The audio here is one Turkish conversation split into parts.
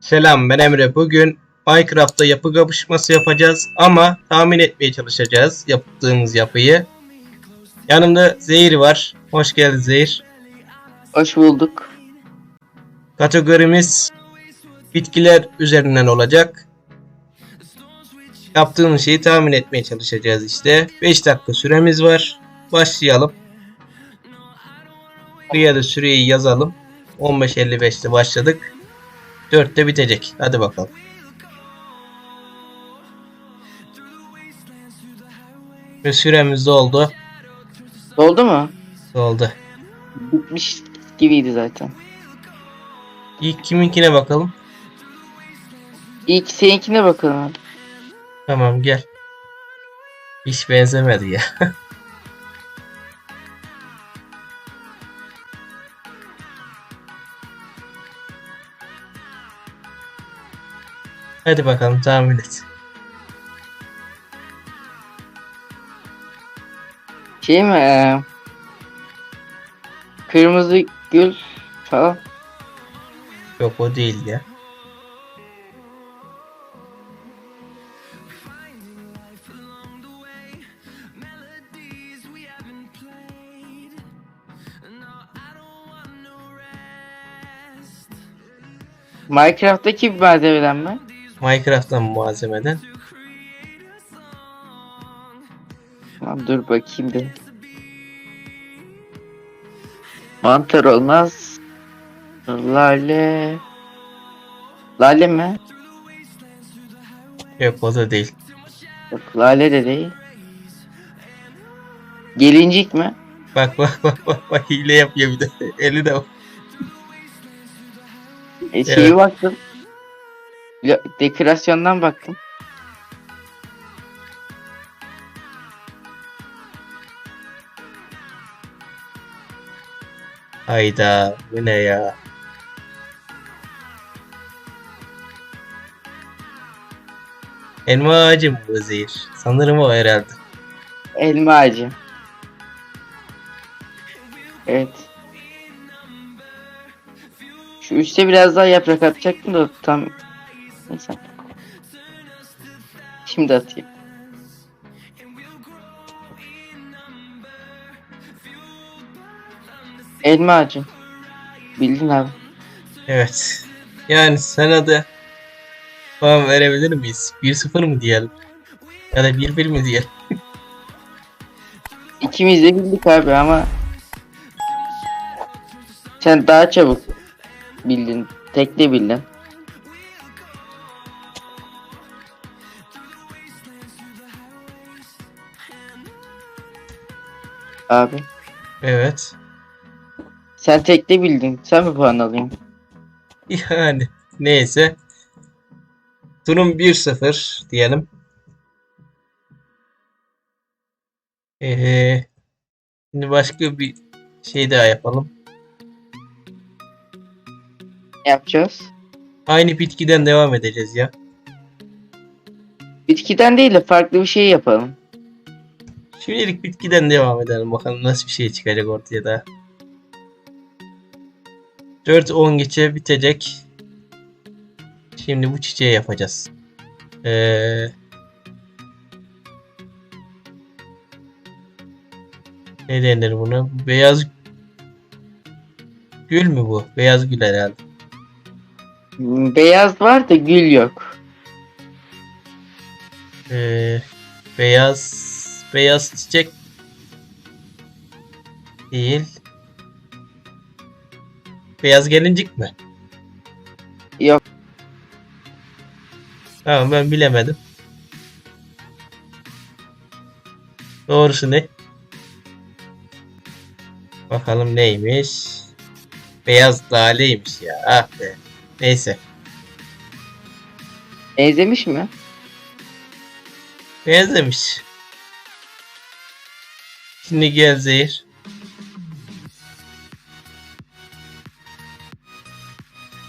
Selam ben Emre. Bugün Minecraft'ta yapı kapışması yapacağız ama tahmin etmeye çalışacağız yaptığımız yapıyı. Yanımda Zehir var. Hoş geldin Zehir. Hoş bulduk. Kategorimiz bitkiler üzerinden olacak. Yaptığımız şeyi tahmin etmeye çalışacağız işte. 5 dakika süremiz var. Başlayalım. Buraya da süreyi yazalım. 15.55'te başladık. 4'te bitecek. Hadi bakalım. Ve süremiz doldu. Doldu mu? Doldu. Bitmiş gibiydi zaten. İlk kiminkine bakalım. İlk seninkine bakalım. Tamam gel. Hiç benzemedi ya. Hadi bakalım tahmin et. Şey mi? eee, kırmızı gül falan. Yok o değil ya. Minecraft'taki bir malzemeden mi? Minecraft'tan malzemeden. Tamam dur bakayım bir. Mantar olmaz. Lale. Lale mi? Yok o da değil. Yok lale de değil. Gelincik mi? Bak bak bak bak bak hile yapıyor bir de. Eli de E, şeyi Evet. baktım. Ya, dekorasyondan baktım. Hayda bu ne ya? Elma ağacı mı bu zehir? Sanırım o herhalde. Elma ağacı. Evet. Şu üstte biraz daha yaprak atacaktım da tam neyse. Şimdi atayım. Elma ağacı. Bildin abi. Evet. Yani sana da puan verebilir miyiz? 1-0 mı diyelim? Ya da 1-1 mi diyelim? İkimiz de bildik abi ama sen daha çabuk bildin. Tekte bildin. Abi Evet. sen tekte bildin. Sen mi puan alayım? Yani neyse. Durum 1-0 diyelim. Ee, şimdi başka bir şey daha yapalım. Yapacağız? Aynı bitkiden devam edeceğiz ya. Bitkiden değil de farklı bir şey yapalım. Şimdilik bitkiden devam edelim. Bakalım nasıl bir şey çıkacak ortaya da. 4-10 geçe bitecek. Şimdi bu çiçeği yapacağız. Ee, ne denir buna? Bu Beyaz gül mü bu? Beyaz gül herhalde. Beyaz var da gül yok. Ee, beyaz beyaz çiçek değil. Beyaz gelincik mi? Yok. Tamam ben bilemedim. Doğrusu ne? Bakalım neymiş? Beyaz laleymiş ya. Ah be. Neyse. Benzemiş mi? Benzemiş. Şimdi gel Zehir.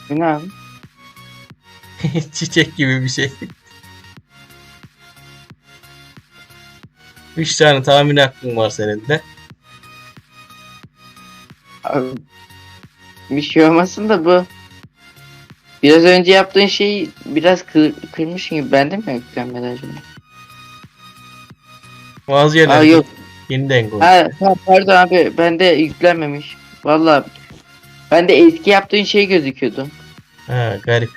Bu ne abi? Çiçek gibi bir şey. 3 tane tahmin hakkın var senin de. Abi, bir şey olmasın da bu. Biraz önce yaptığın şeyi biraz kır, kırmış gibi bende mi yüklenmedi acaba? Bazı Aa yerlerde yok. yeniden koy. Ha, ha, pardon abi bende yüklenmemiş. Valla bende eski yaptığın şey gözüküyordu. Ha garip.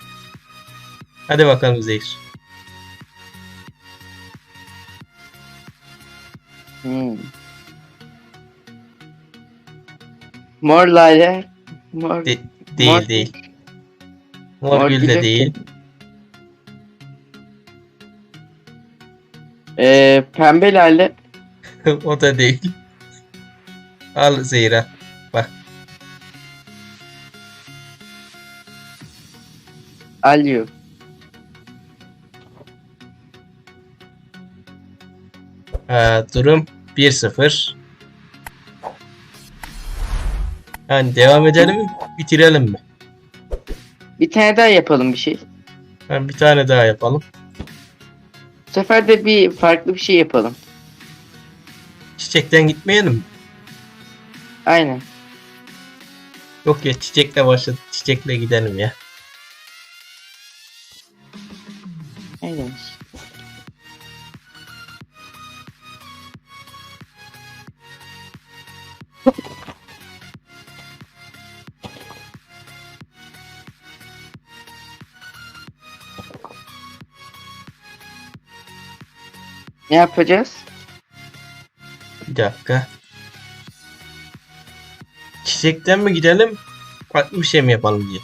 Hadi bakalım Zehir. Hmm. Mor lale. Mor. De- değil Mor- değil. Mor gül de değil. Ee, pembe lale. o da değil. Al Zehra. Bak. Alyo. Ha, durum 1-0. Yani devam edelim mi? Bitirelim mi? Bir tane daha yapalım bir şey. Ha, bir tane daha yapalım. Bu sefer de bir farklı bir şey yapalım. Çiçekten gitmeyelim mi? Aynen. Yok ya çiçekle başladık. Çiçekle gidelim ya. Ne yapacağız? Bir dakika. Çiçekten mi gidelim? Farklı bir şey mi yapalım diye.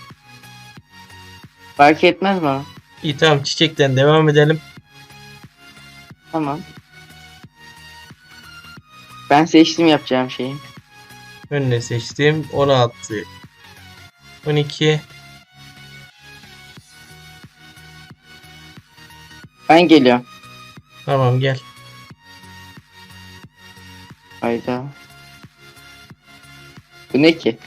Fark etmez bana. İyi tamam çiçekten devam edelim. Tamam. Ben seçtim yapacağım şeyi. Önüne seçtim. 16. 12. Ben geliyorum. Tamam gel. Hayda. Bu ne ki?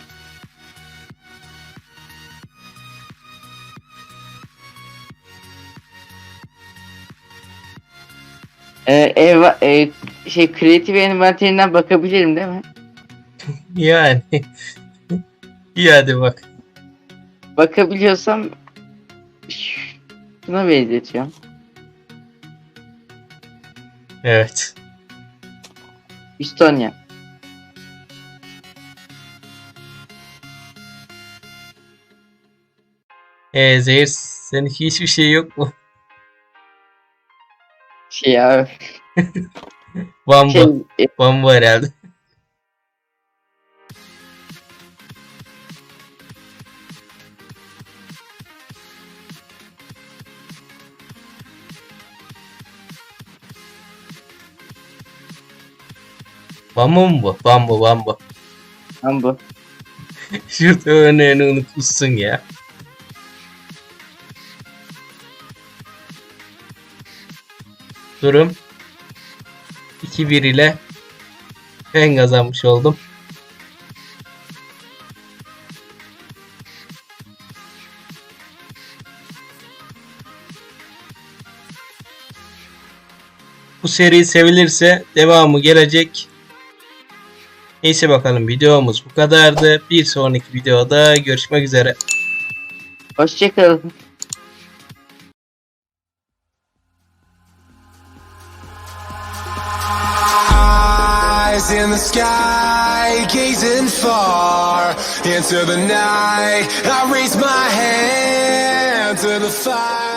Ee, ev, e, şey kreatif envanterinden bakabilirim değil mi? Yani. İyi hadi bak. Bakabiliyorsam şuna benzetiyorum. Evet. Estonya. Ee, Zehir senin hiçbir şey yok mu? Şey abi. Bambu. Şey, e, Bambu herhalde. Bambu mu bu? Bambu bambu. lan bu. Şurada örneğini unutmuşsun ya. Durum 2-1 ile ben kazanmış oldum. Bu seri sevilirse devamı gelecek. Neyse bakalım videomuz bu kadardı. Bir sonraki videoda görüşmek üzere. Hoşçakalın. Eyes in the sky, gazing far into the night. I raise my hand to the fire.